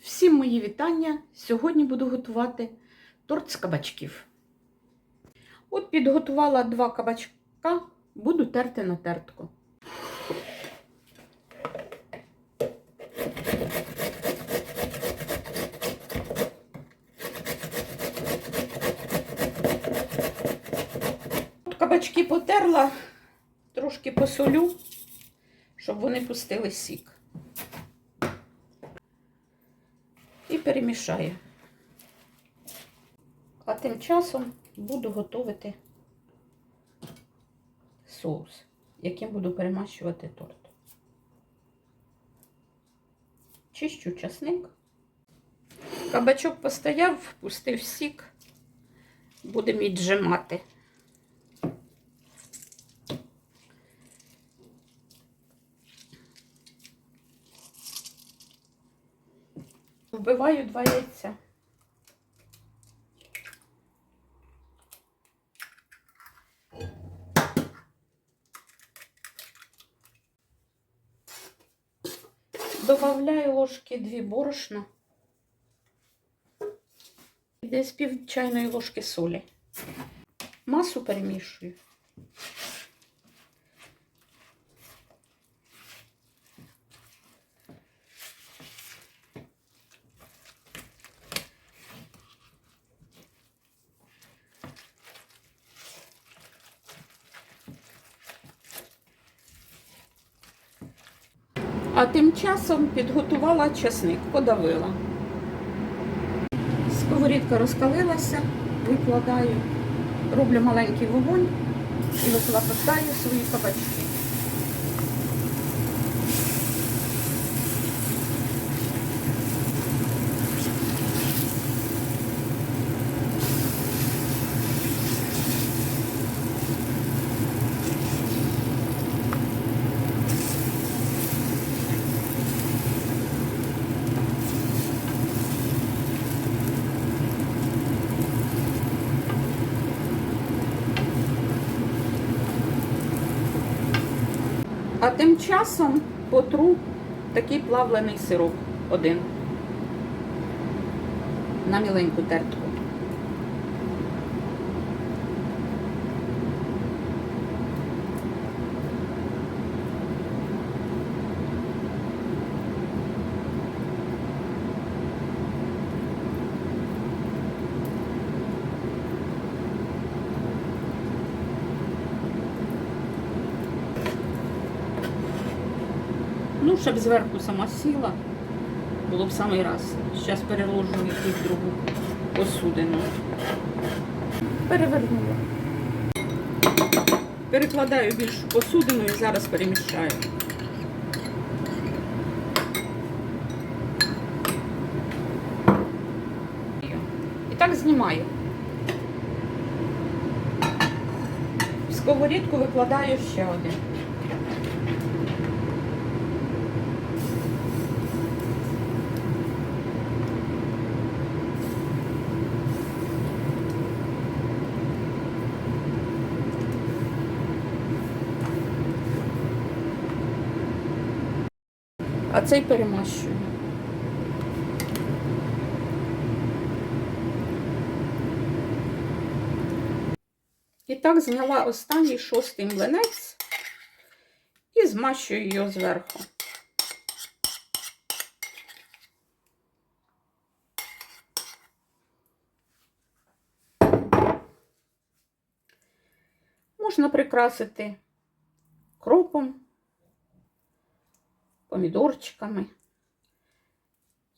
Всім мої вітання! Сьогодні буду готувати торт з кабачків. От підготувала два кабачка, буду терти на тертку. От кабачки потерла, трошки посолю, щоб вони пустили сік. І перемішаю. А тим часом буду готувати соус, яким буду перемащувати торт. Чищу часник. Кабачок постояв, пустив сік, будемо віджимати. Вбиваю два яйця. Добавляю ложки дві борошна. І Десь пів чайної ложки солі. Масу перемішую. А тим часом підготувала часник, подавила. Сковорідка розкалилася, викладаю, роблю маленький вогонь і викладаю свої кабачки. А тим часом потру такий плавлений сироп один на міленьку тертку. Ну, щоб зверху сама сіла, було б самий раз. Зараз переложу якусь другу посудину. Перевернула. Перекладаю більшу посудину і зараз переміщаю. І так знімаю. В сковорідку викладаю ще один. А цей перемащую. І так зняла останній шостий млинець і змащую його зверху. Можна прикрасити кропом помідорчиками,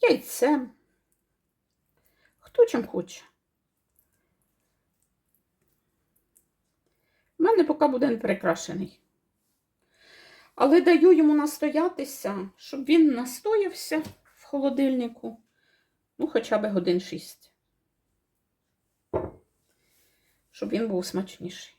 яйцем. Хто чим хоче. У мене поки буде не прикрашений. Але даю йому настоятися, щоб він настоявся в холодильнику, ну, хоча б годин 6. Щоб він був смачніший.